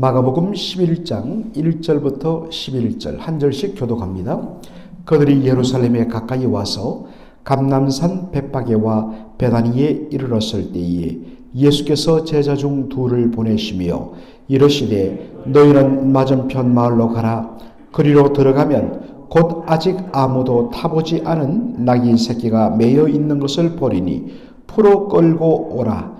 마가복음 11장 1절부터 11절 한 절씩 교독합니다. 그들이 예루살렘에 가까이 와서 감남산 bet박에와 베다니에 이르렀을 때에 예수께서 제자 중 둘을 보내시며 이르시되 너희는 맞은편 마을로 가라 그리로 들어가면 곧 아직 아무도 타보지 않은 낙이 새끼가 매여 있는 것을 보리니 풀어 끌고 오라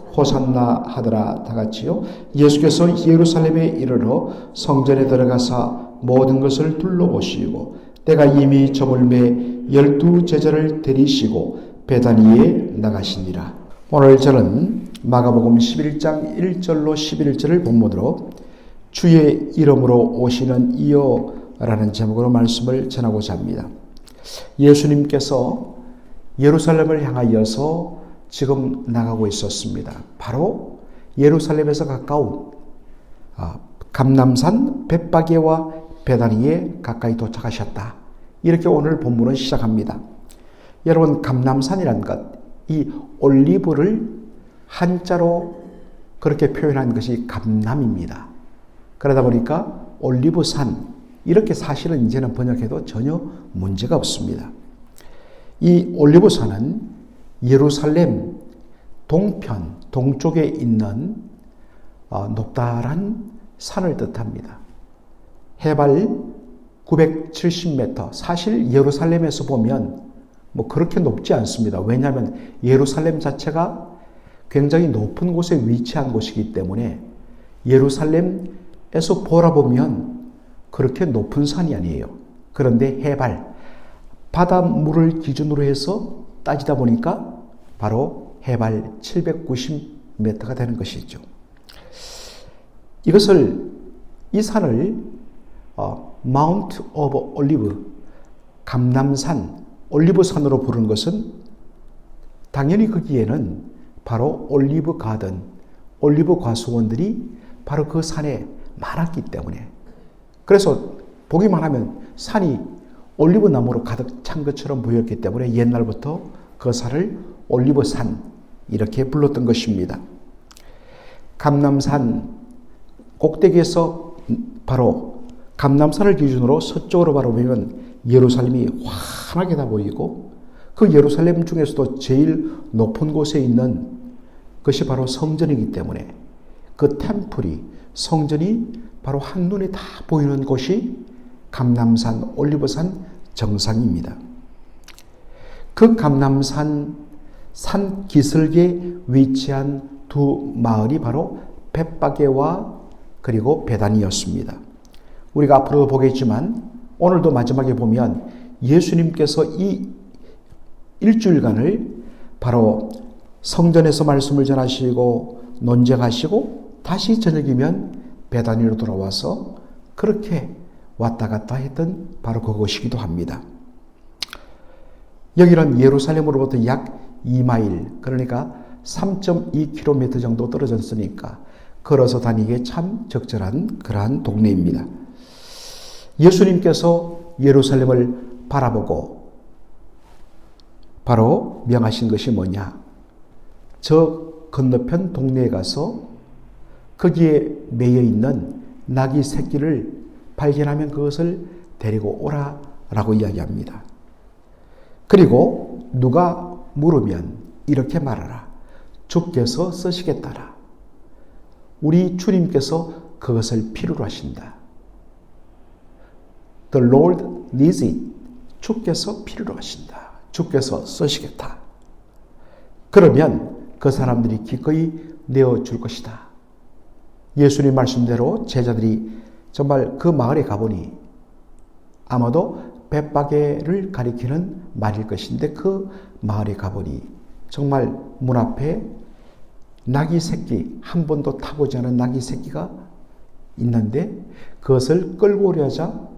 호산나 하더라 다 같이요 예수께서 예루살렘에 이르러 성전에 들어가사 모든 것을 둘러보시고 때가 이미 저물매 열두 제자를 데리시고 베다니에 나가시니라 오늘 저는 마가복음 11장 1절로 11절을 본문으로 주의 이름으로 오시는 이여 라는 제목으로 말씀을 전하고자 합니다. 예수님께서 예루살렘을 향하여서 지금 나가고 있었습니다. 바로 예루살렘에서 가까운 아, 감남산 bet박에와 베다니에 가까이 도착하셨다. 이렇게 오늘 본문은 시작합니다. 여러분 감남산이란 것, 이 올리브를 한자로 그렇게 표현한 것이 감남입니다. 그러다 보니까 올리브산 이렇게 사실은 이제는 번역해도 전혀 문제가 없습니다. 이 올리브산은 예루살렘 동편, 동쪽에 있는 어, 높다란 산을 뜻합니다. 해발 970m. 사실 예루살렘에서 보면 뭐 그렇게 높지 않습니다. 왜냐하면 예루살렘 자체가 굉장히 높은 곳에 위치한 곳이기 때문에 예루살렘에서 보라보면 그렇게 높은 산이 아니에요. 그런데 해발, 바닷물을 기준으로 해서 따지다 보니까 바로 해발 790m가 되는 것이죠. 이것을 이 산을 어, 마운트 오브 올리브 감남산 올리브산으로 부르는 것은 당연히 거기에는 바로 올리브 가든 올리브 과수원들이 바로 그 산에 많았기 때문에 그래서 보기만 하면 산이 올리브 나무로 가득 찬 것처럼 보였기 때문에 옛날부터 그 산을 올리브 산 이렇게 불렀던 것입니다. 감남산 꼭대기에서 바로 감남산을 기준으로 서쪽으로 바라보면 예루살렘이 환하게 다 보이고 그 예루살렘 중에서도 제일 높은 곳에 있는 것이 바로 성전이기 때문에 그 템플이 성전이 바로 한눈에 다 보이는 곳이 감남산 올리브산 정상입니다. 그 감남산 산 기슭에 위치한 두 마을이 바로 벳바게와 그리고 베단이었습니다. 우리가 앞으로도 보겠지만 오늘도 마지막에 보면 예수님께서 이 일주일간을 바로 성전에서 말씀을 전하시고 논쟁하시고 다시 저녁이면 베단위로 돌아와서 그렇게 왔다 갔다 했던 바로 그것이기도 합니다. 여기는 예루살렘으로부터 약 2마일, 그러니까 3.2km 정도 떨어졌으니까 걸어서 다니기에 참 적절한 그러한 동네입니다. 예수님께서 예루살렘을 바라보고 바로 명하신 것이 뭐냐? 저 건너편 동네에 가서 거기에 매여 있는 낙이 새끼를 발견하면 그것을 데리고 오라 라고 이야기합니다. 그리고 누가 물으면 이렇게 말하라. 주께서 쓰시겠다라. 우리 주님께서 그것을 필요로 하신다. The Lord needs it. 주께서 필요로 하신다. 주께서 쓰시겠다. 그러면 그 사람들이 기꺼이 내어줄 것이다. 예수님 말씀대로 제자들이 정말 그 마을에 가보니 아마도 벳바게를 가리키는 말일 것인데 그 마을에 가보니 정말 문 앞에 낙이 새끼 한 번도 타보지 않은 낙이 새끼가 있는데 그것을 끌고 오려자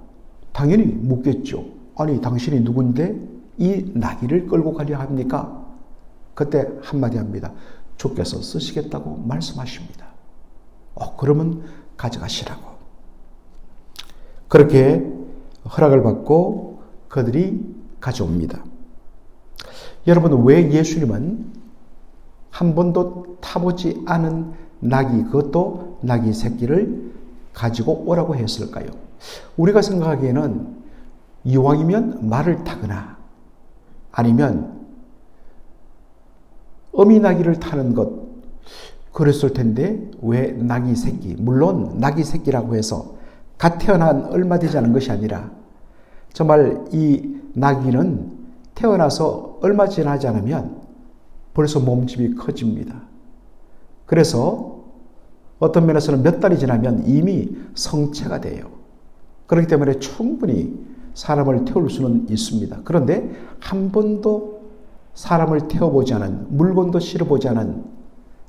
당연히 묻겠죠. 아니 당신이 누군데 이 나귀를 끌고 가려 합니까? 그때 한마디 합니다. 주께서 쓰시겠다고 말씀하십니다. 어, 그러면 가져가시라고. 그렇게 허락을 받고 그들이 가져옵니다. 여러분, 왜 예수님은 한 번도 타보지 않은 낙이, 그것도 낙이 새끼를 가지고 오라고 했을까요? 우리가 생각하기에는 이왕이면 말을 타거나 아니면 어미나귀를 타는 것 그랬을 텐데 왜 낙이 새끼? 물론 낙이 새끼라고 해서 갓 태어난 얼마 되지 않은 것이 아니라 정말 이 나귀는 태어나서 얼마 지나지 않으면 벌써 몸집이 커집니다. 그래서 어떤 면에서는 몇 달이 지나면 이미 성체가 돼요. 그렇기 때문에 충분히 사람을 태울 수는 있습니다. 그런데 한 번도 사람을 태워보지 않은, 물건도 실어보지 않은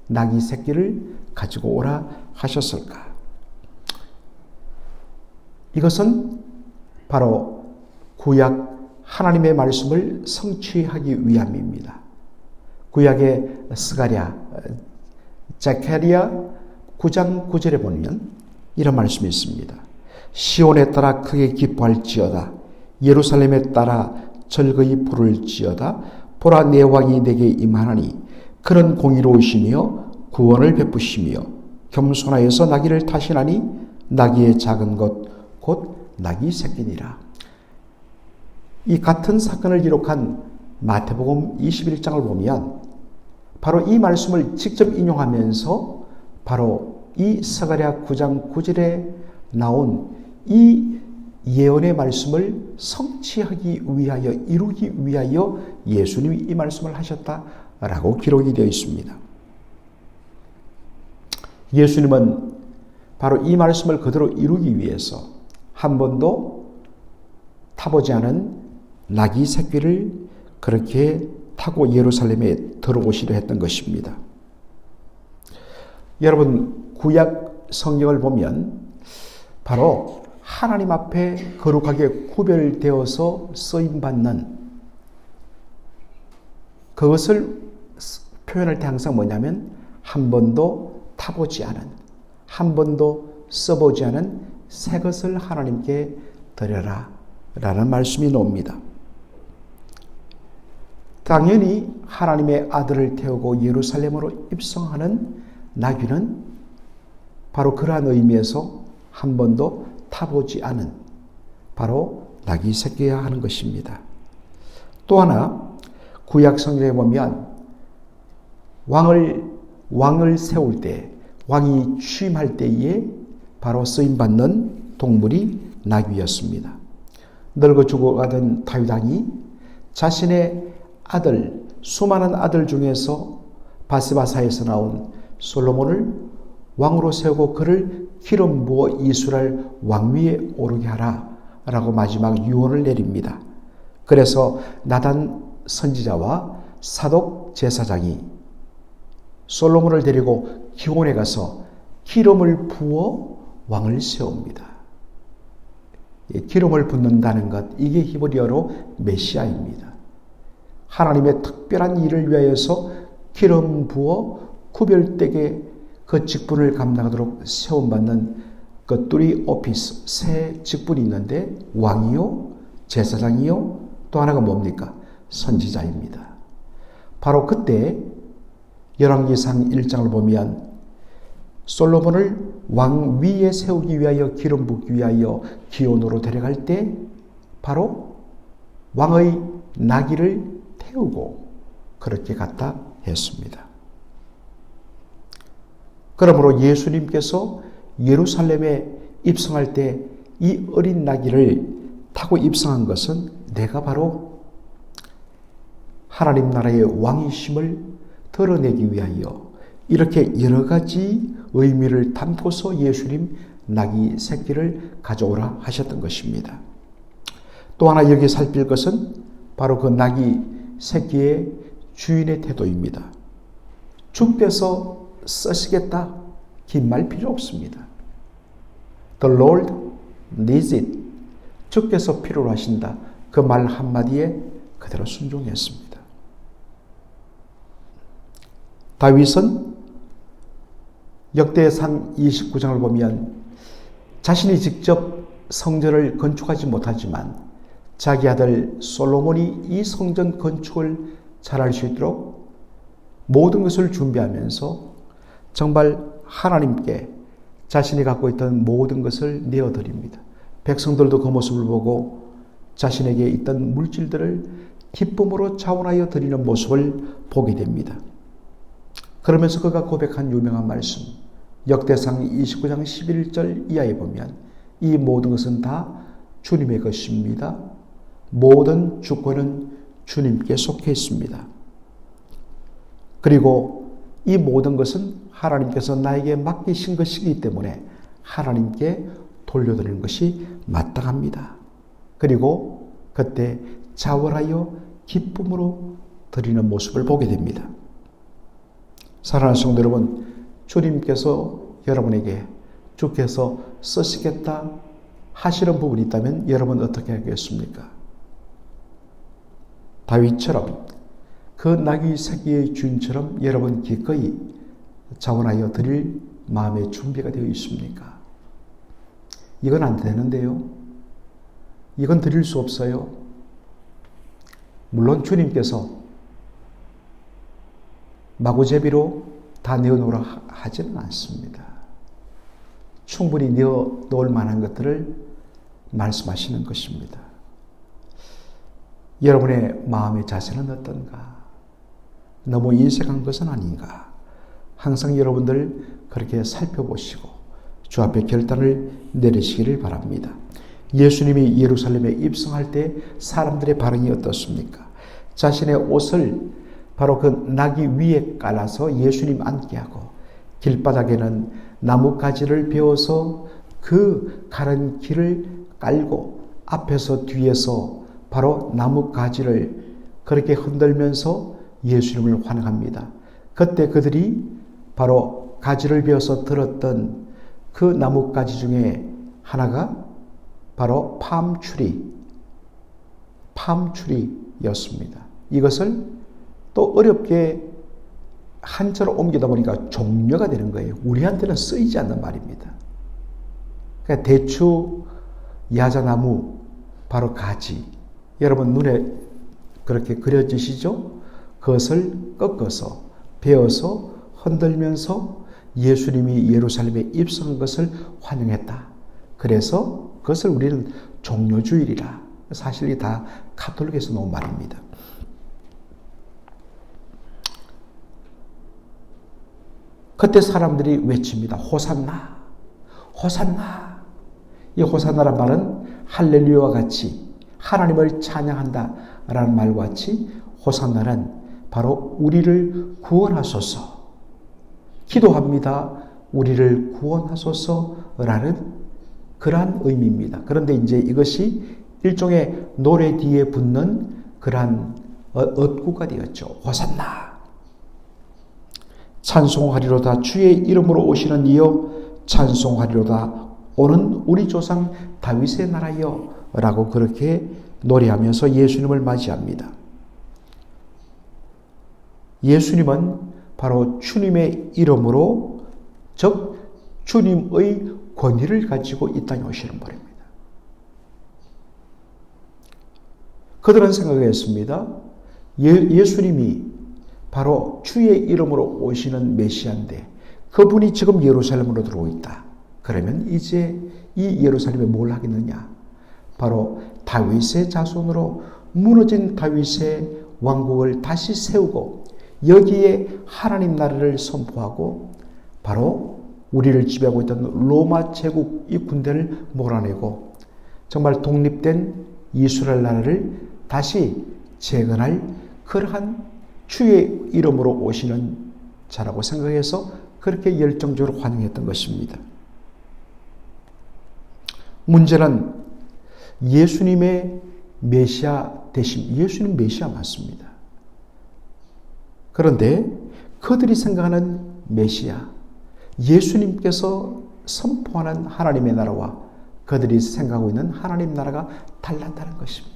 나귀 새끼를 가지고 오라 하셨을까? 이것은 바로 구약 하나님의 말씀을 성취하기 위함입니다. 구약의 스가랴, 자카리아 9장 9절에 보면 이런 말씀이 있습니다. 시온에 따라 크게 기뻐할지어다. 예루살렘에 따라 절거이 부를지어다. 보라 내 왕이 내게 임하나니 그런 공의로우시며 구원을 베푸시며 겸손하여서 나귀를 타시나니 나귀의 작은 것 곧 나귀 새끼니라. 이 같은 사건을 기록한 마태복음 21장을 보면 바로 이 말씀을 직접 인용하면서 바로 이 서가랴 9장 9절에 나온 이 예언의 말씀을 성취하기 위하여 이루기 위하여 예수님이 이 말씀을 하셨다라고 기록이 되어 있습니다. 예수님은 바로 이 말씀을 그대로 이루기 위해서 한 번도 타보지 않은 나귀 새끼를 그렇게 타고 예루살렘에 들어오시려 했던 것입니다. 여러분, 구약 성경을 보면 바로 하나님 앞에 거룩하게 구별되어서 쓰임받는 그것을 표현할 때 항상 뭐냐면 한 번도 타보지 않은, 한 번도 써보지 않은 새 것을 하나님께 드려라 라는 말씀이 나옵니다. 당연히 하나님의 아들을 태우고 예루살렘으로 입성하는 나귀는 바로 그러한 의미에서 한 번도 타보지 않은 바로 나귀 새끼야 하는 것입니다. 또 하나 구약 성경에 보면 왕을 왕을 세울 때 왕이 취임할 때에 바로 쓰임 받는 동물이 나귀였습니다. 늙어 죽어가던 다윗 왕이 자신의 아들 수많은 아들 중에서 바스바사에서 나온 솔로몬을 왕으로 세우고 그를 기름 부어 이스라엘 왕위에 오르게 하라 라고 마지막 유언을 내립니다. 그래서 나단 선지자와 사독 제사장이 솔로몬을 데리고 기온에 가서 기름을 부어 왕을 세웁니다. 기름을 붓는다는 것, 이게 히브리어로 메시아입니다. 하나님의 특별한 일을 위하여서 기름 부어 구별되게 그 직분을 감당하도록 세움받는 그 뚜리 오피스, 새 직분이 있는데 왕이요, 제사장이요, 또 하나가 뭡니까? 선지자입니다. 바로 그때 열왕기상 1장을 보면 솔로몬을 왕 위에 세우기 위하여 기름 붓기 위하여 기온으로 데려갈 때 바로 왕의 나귀를 태우고 그렇게 갔다 했습니다. 그러므로 예수님께서 예루살렘에 입성할 때 이 어린 나귀를 타고 입성한 것은 내가 바로 하나님 나라의 왕이심을 드러내기 위하여 이렇게 여러 가지 의미를 담고서 예수님 낙이 새끼를 가져오라 하셨던 것입니다. 또 하나 여기 살필 것은 바로 그 낙이 새끼의 주인의 태도입니다. 주께서 쓰시겠다. 긴 말 필요 없습니다. The Lord needs it. 주께서 필요로 하신다. 그 말 한마디에 그대로 순종했습니다. 다윗은 역대상 29장을 보면 자신이 직접 성전을 건축하지 못하지만 자기 아들 솔로몬이 이 성전 건축을 잘할 수 있도록 모든 것을 준비하면서 정말 하나님께 자신이 갖고 있던 모든 것을 내어드립니다. 백성들도 그 모습을 보고 자신에게 있던 물질들을 기쁨으로 자원하여 드리는 모습을 보게 됩니다. 그러면서 그가 고백한 유명한 말씀, 역대상 29장 11절 이하에 보면 이 모든 것은 다 주님의 것입니다. 모든 주권은 주님께 속해 있습니다. 그리고 이 모든 것은 하나님께서 나에게 맡기신 것이기 때문에 하나님께 돌려드리는 것이 마땅합니다. 그리고 그때 자월하여 기쁨으로 드리는 모습을 보게 됩니다. 사랑하는 성도 여러분, 주님께서 여러분에게 주께서 쓰시겠다 하시는 부분이 있다면 여러분 어떻게 하겠습니까? 다윗처럼 그 나귀 새끼의 주인처럼 여러분 기꺼이 자원하여 드릴 마음의 준비가 되어 있습니까? 이건 안 되는데요. 이건 드릴 수 없어요. 물론 주님께서 마구제비로 다 내어놓으라 하지는 않습니다. 충분히 내어 놓을 만한 것들을 말씀하시는 것입니다. 여러분의 마음의 자세는 어떤가? 너무 인색한 것은 아닌가? 항상 여러분들 그렇게 살펴보시고 주 앞에 결단을 내리시기를 바랍니다. 예수님이 예루살렘에 입성할 때 사람들의 반응이 어떻습니까? 자신의 옷을 바로 그 나귀 위에 깔아서 예수님 앉게 하고 길바닥에는 나뭇가지를 베어서 그 가른 길을 깔고 앞에서 뒤에서 바로 나뭇가지를 그렇게 흔들면서 예수님을 환영합니다. 그때 그들이 바로 가지를 베어서 들었던 그 나뭇가지 중에 하나가 바로 팜추리, 팜추리였습니다. 이것을 또 어렵게 한자로 옮기다 보니까 종려가 되는 거예요. 우리한테는 쓰이지 않는 말입니다. 그러니까 대추, 야자나무, 바로 가지. 여러분 눈에 그렇게 그려지시죠? 그것을 꺾어서 베어서 흔들면서 예수님이 예루살렘에 입성한 것을 환영했다. 그래서 그것을 우리는 종료주일이라. 사실 이 다 카톨릭에서 나온 말입니다. 그때 사람들이 외칩니다. 호산나, 호산나. 이 호산나란 말은 할렐루야와 같이 하나님을 찬양한다 라는 말과 같이 호산나는 바로 우리를 구원하소서. 기도합니다. 우리를 구원하소서라는 그러한 의미입니다. 그런데 이제 이것이 일종의 노래 뒤에 붙는 그러한 얻구가 되었죠. 호산나. 찬송하리로다 주의 이름으로 오시는 이여 찬송하리로다 오는 우리 조상 다윗의 나라여 라고 그렇게 노래하면서 예수님을 맞이합니다. 예수님은 바로 주님의 이름으로 즉 주님의 권위를 가지고 이 땅에 오시는 분입니다. 그들은 생각했습니다. 예, 수님이 바로 주의 이름으로 오시는 메시아인데 그분이 지금 예루살렘으로 들어오고 있다. 그러면 이제 이 예루살렘에 뭘 하겠느냐? 바로 다윗의 자손으로 무너진 다윗의 왕국을 다시 세우고 여기에 하나님 나라를 선포하고 바로 우리를 지배하고 있던 로마 제국 이 군대를 몰아내고 정말 독립된 이스라엘 나라를 다시 재건할 그러한 주의 이름으로 오시는 자라고 생각해서 그렇게 열정적으로 환영했던 것입니다. 문제는 예수님의 메시아 대신 예수님 메시아 맞습니다. 그런데 그들이 생각하는 메시아, 예수님께서 선포하는 하나님의 나라와 그들이 생각하고 있는 하나님 나라가 달랐다는 것입니다.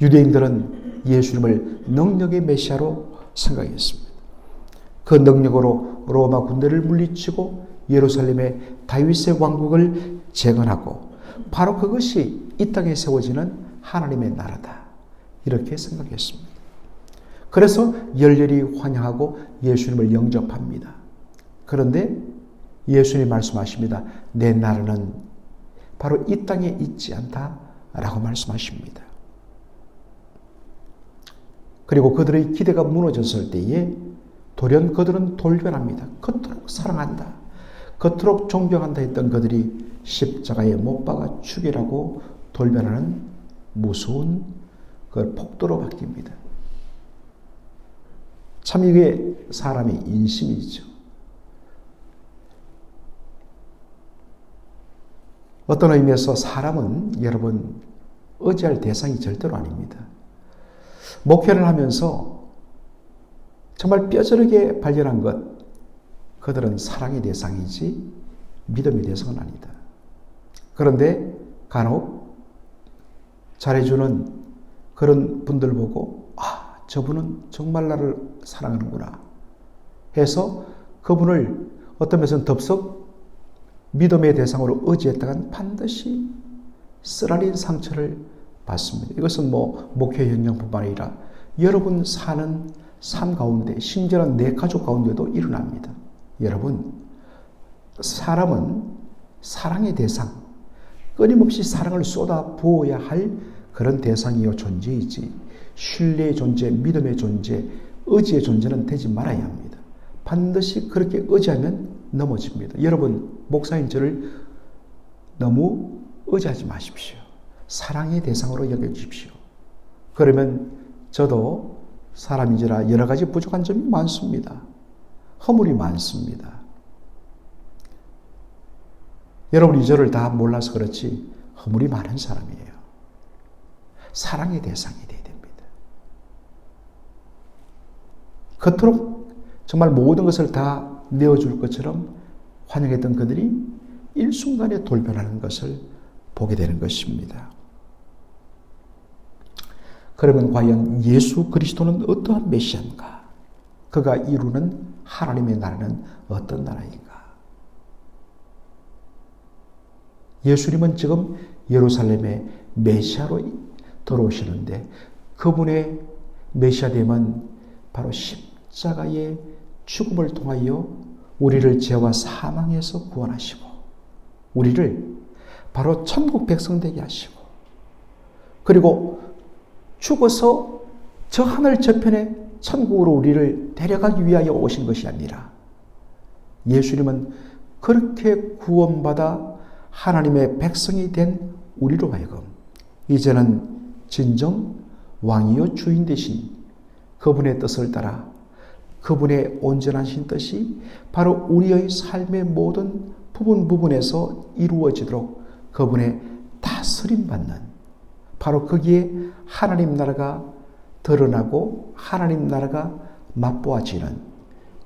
유대인들은 예수님을 능력의 메시아로 생각했습니다. 그 능력으로 로마 군대를 물리치고 예루살렘의 다윗의 왕국을 재건하고 바로 그것이 이 땅에 세워지는 하나님의 나라다. 이렇게 생각했습니다. 그래서 열렬히 환영하고 예수님을 영접합니다. 그런데 예수님 말씀하십니다. 내 나라는 바로 이 땅에 있지 않다. 라고 말씀하십니다. 그리고 그들의 기대가 무너졌을 때에 돌연 그들은 돌변합니다. 그토록 사랑한다. 그토록 존경한다 했던 그들이 십자가에 못 박아 죽이라고 돌변하는 무서운 그 폭도로 바뀝니다. 참 이게 사람의 인심이죠. 어떤 의미에서 사람은 여러분 의지할 대상이 절대로 아닙니다. 목회를 하면서 정말 뼈저리게 발견한 것, 그들은 사랑의 대상이지 믿음의 대상은 아니다. 그런데 간혹 잘해주는 그런 분들 보고, 아, 저분은 정말 나를 사랑하는구나. 해서 그분을 어떤 면에서는 덥석 믿음의 대상으로 의지했다간 반드시 쓰라린 상처를 받습니다. 이것은 뭐 목회 현장뿐만 아니라 여러분 사는 삶 가운데 심지어는 내 가족 가운데도 일어납니다. 여러분 사람은 사랑의 대상 끊임없이 사랑을 쏟아 부어야 할 그런 대상이요 존재이지 신뢰의 존재, 믿음의 존재, 의지의 존재는 되지 말아야 합니다. 반드시 그렇게 의지하면 넘어집니다. 여러분 목사인 저를 너무 의지하지 마십시오. 사랑의 대상으로 여겨주십시오. 그러면 저도 사람인지라 여러 가지 부족한 점이 많습니다. 허물이 많습니다. 여러분이 저를 다 몰라서 그렇지 허물이 많은 사람이에요. 사랑의 대상이 돼야 됩니다. 겉으로 정말 모든 것을 다 내어줄 것처럼 환영했던 그들이 일순간에 돌변하는 것을 보게 되는 것입니다. 그러면 과연 예수 그리스도는 어떠한 메시아인가? 그가 이루는 하나님의 나라는 어떤 나라인가? 예수님은 지금 예루살렘의 메시아로 들어오시는데 그분의 메시아됨은 바로 십자가의 죽음을 통하여 우리를 죄와 사망에서 구원하시고 우리를 바로 천국 백성 되게 하시고 그리고 죽어서 저 하늘 저편에 천국으로 우리를 데려가기 위하여 오신 것이 아니라 예수님은 그렇게 구원받아 하나님의 백성이 된 우리로 하여금 이제는 진정 왕이요 주인 되신 그분의 뜻을 따라 그분의 온전하신 뜻이 바로 우리의 삶의 모든 부분 부분에서 이루어지도록 그분의 다스림 받는 바로 거기에 하나님 나라가 드러나고 하나님 나라가 맛보아지는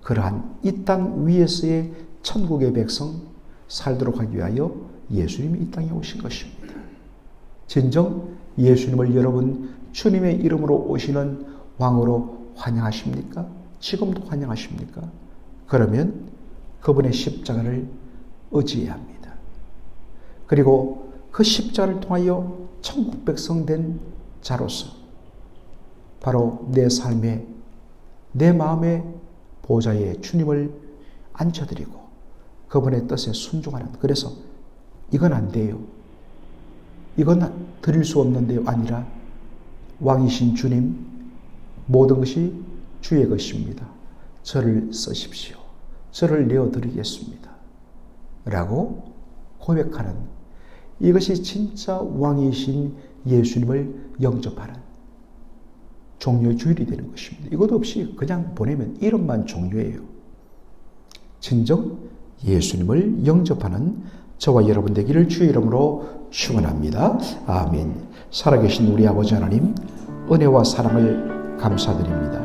그러한 이 땅 위에서의 천국의 백성 살도록 하기 위하여 예수님이 이 땅에 오신 것입니다. 진정 예수님을 여러분 주님의 이름으로 오시는 왕으로 환영하십니까? 지금도 환영하십니까? 그러면 그분의 십자가를 의지해야 합니다. 그리고 그 십자를 통하여 천국 백성 된 자로서 바로 내 삶에 내 마음의 보좌에 주님을 앉혀드리고 그분의 뜻에 순종하는 그래서 이건 안 돼요. 이건 드릴 수 없는데요. 아니라 왕이신 주님 모든 것이 주의 것입니다. 저를 쓰십시오. 저를 내어드리겠습니다. 라고 고백하는 이것이 진짜 왕이신 예수님을 영접하는 종료 주일이 되는 것입니다. 이것 없이 그냥 보내면 이름만 종료예요. 진정 예수님을 영접하는 저와 여러분 되기를 주의 이름으로 축원합니다. 아멘. 살아계신 우리 아버지 하나님 은혜와 사랑을 감사드립니다.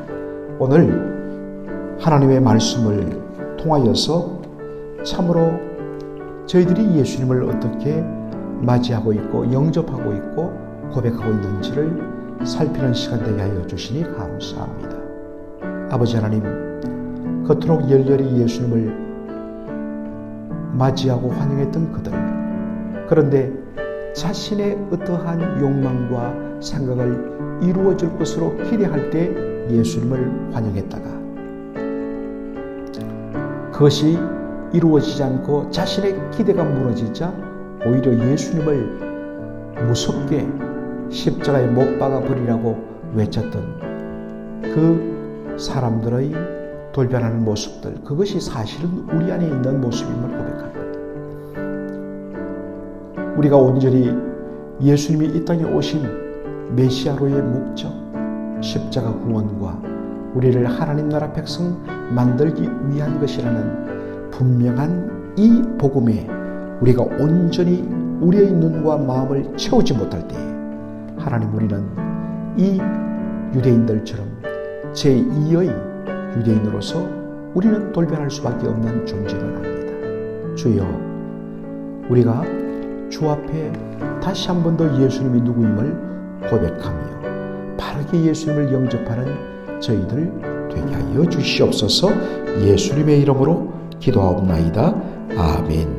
오늘 하나님의 말씀을 통하여서 참으로 저희들이 예수님을 어떻게 맞이하고 있고 영접하고 있고 고백하고 있는지를 살피는 시간 되게 하여 주시니 감사합니다. 아버지 하나님, 겉으로 열렬히 예수님을 맞이하고 환영했던 그들. 그런데 자신의 어떠한 욕망과 생각을 이루어질 것으로 기대할 때 예수님을 환영했다가 그것이 이루어지지 않고 자신의 기대가 무너지자 오히려 예수님을 무섭게 십자가에 못 박아 버리라고 외쳤던 그 사람들의 돌변하는 모습들 그것이 사실은 우리 안에 있는 모습임을 고백합니다. 우리가 온전히 예수님이 이 땅에 오신 메시아로의 목적 십자가 구원과 우리를 하나님 나라 백성 만들기 위한 것이라는 분명한 이 복음에 우리가 온전히 우리의 눈과 마음을 채우지 못할 때에 하나님 우리는 이 유대인들처럼 제2의 유대인으로서 우리는 돌변할 수밖에 없는 존재를 합니다. 주여, 우리가 주 앞에 다시 한 번 더 예수님이 누구임을 고백하며 바르게 예수님을 영접하는 저희들 되게 하여 주시옵소서 예수님의 이름으로 기도하옵나이다. 아멘.